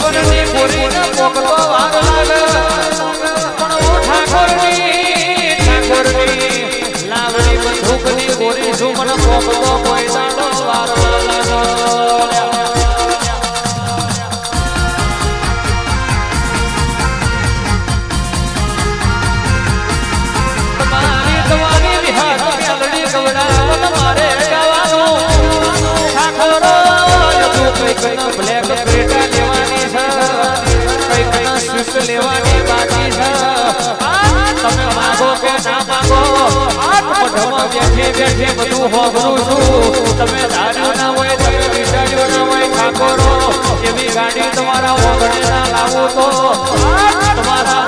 મોરટી શિવનની ગોરીને વાર લાગે પણ ઓ ઠાકોરની ઠાકોરની લાવણી બંદૂકની ગોરી ઝુમણ મોકલો કોઈ દાડો વાર લાગે લેવાની બાકી છે. તમે માગો કે ના માગો બેઠી બધું હોભરું છું. તમે ધાર્યું ના હોય, તમે વિચાર્યું ના ગાડી તમારા ઓગણે ના તમારા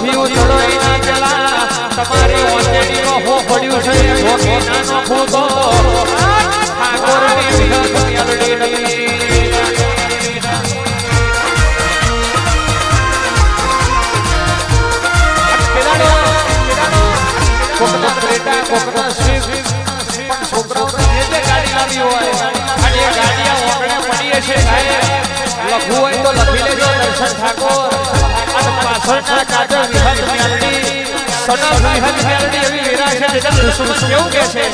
મઢનું પગથિયું ના ચલા તમારે તમારી નો હો પડ્યું છે ભોગી ના હોય અને ગાડીયા ઓગણે પડીએ છે લખવું હોય તો લખી લેજો દર્શન ઠાકોર પાછળના દુશ્મન કેવું કે છે.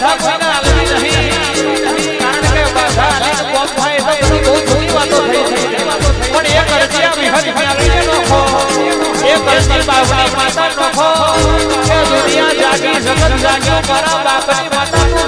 દુનિયાની કોઈને આલવી નહીં કારણ કે બાધા આલીને કોમ થાય તો બધી બહુ જૂની વાતો થઈ છે પણ એ કરજિયા વિહત મેળવીને નોખો એ કરજી બાવની માતા નોખો એ દુનિયા જાગી, જગત જાગ્યો કરા બાપની માતાનું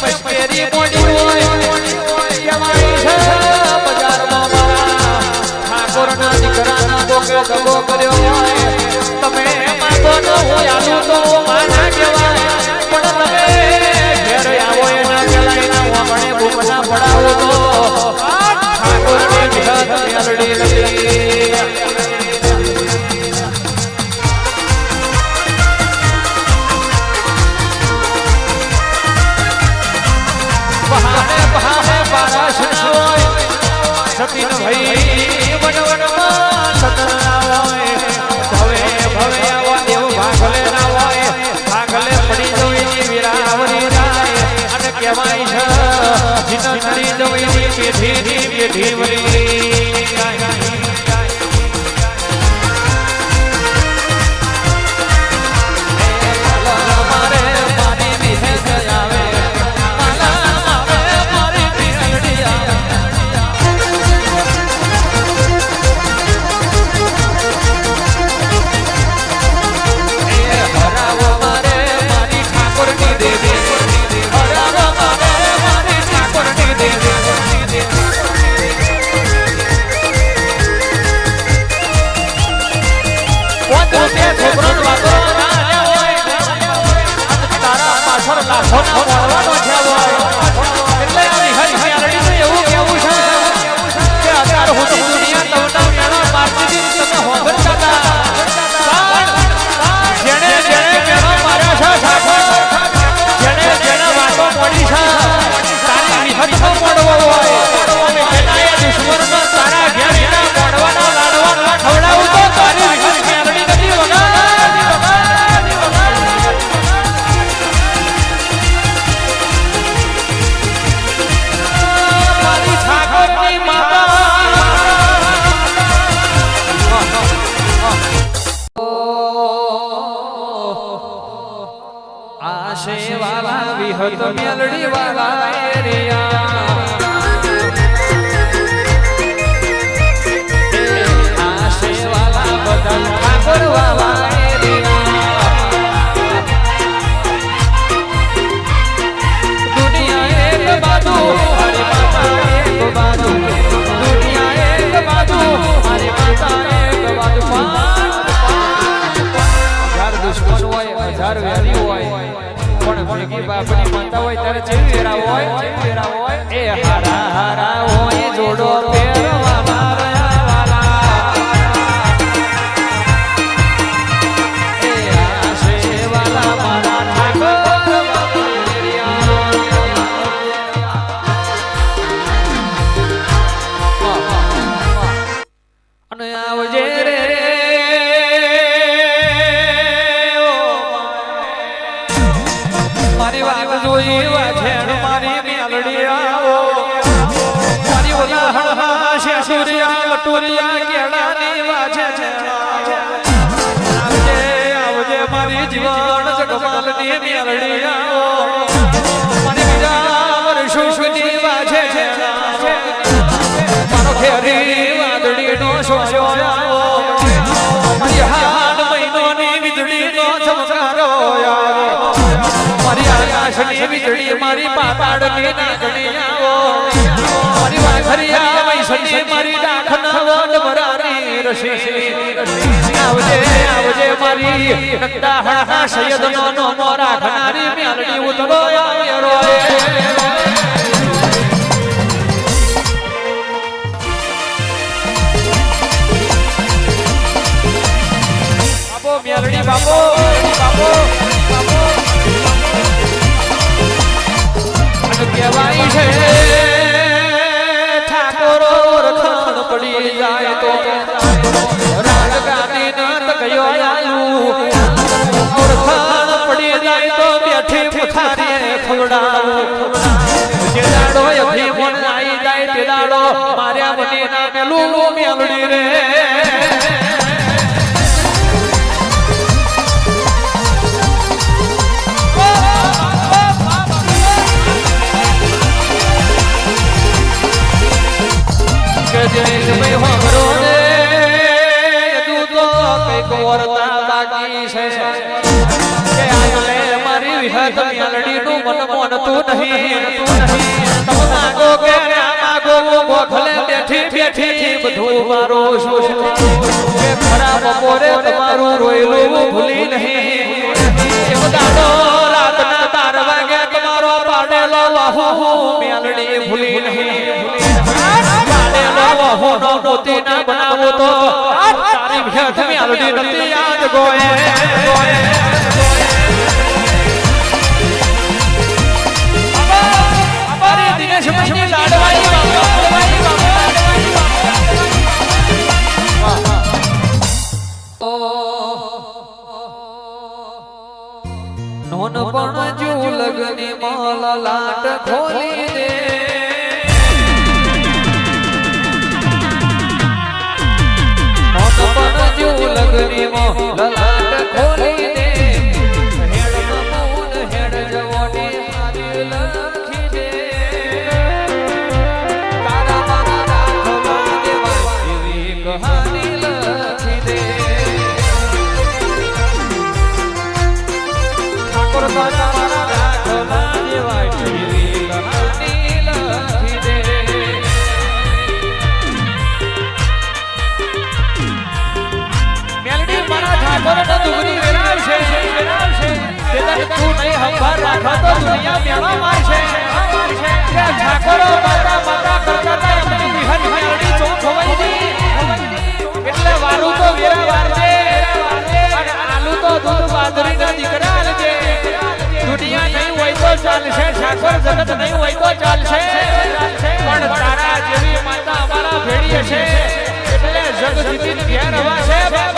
પશ્કેરી મોડી હોય કેવાય છે બજારમાં દીકરાના બોક્યો ગબો કર્યો હોય. તમે માંગો હોય, આનું તો માના કહેવાય. પણ તમે ઘેર આવો, એના કલાઈ ના હોમણે ભૂપના પડાવો તો. ઠાકોરની વિગત અરડી લઈ. સતીન ભાઈ વન વનમાં સતના હોય ભવે ભવે આવા દેવ ભાગલે ના ભાગલે પડી જવી વિરાવરી જાય અને કહેવાય છે જીન નડી જવી પેઢી ની પેઢી વરી વિહત મેલડી વાળા આશે એ હારા હારા હોય જોડો પહેરવાના કેળાની છે આવજે મારી જીવન આવો. મારી બીજા વર્ષોની વાછે છે મારો ખેરી આવો મહિનોની વીજળીનો ચમકારો આવો વીજળી, મારી પાતાળની નાગણી આવો. વાઘરિયા વૈષ્ણવી મારી ડાખના વન વરાની રસી આવજે આવજે મારી નંદા હળહા સૈયદનો નોમો રાખનારી મ્યાલડી ઉતરો આવે રોય બાપો મેલડી બાપો બાપો. પડી જાય તો. રાજગાદી નાત ગયો આયુ ઓળખાણ પડી જાય તો બેઠી પથારીએ ખવડાવું. જે દાડો અભિમન આવી જાય તે માર્યા મને ના મેલું મેલડી રે. બેઠી બધું મારો શું કે ખરા બપોરે તમારું રોયલું ભૂલી નહીં. દાડો રાતના બાર વાગે તમારો પાડેલો વાહો મેલડી ભૂલી નહીં. પાડેલો વાહુ નો બનાવો તો. તારી ભેટ મેલડી નથી યાદ ગોએ અમારી તો દુનિયા મેળો મારશે ઠાકોરો માતા માતા કરતા એમની વિહન મેલડી ચોક ખવાઈ એટલે વારું તો વેરા વારજે. અને આલુ તો દૂધ બાજરીના દીકરા આલજે દુનિયા નહીં હોય તો ચાલશે, ઠાકોર જગત નહીં હોય તો ચાલશે. પણ તારા જેવી માતા અમારા ભેળી હશે. એટલે જગ જીતીને ઘેર છે. બાબા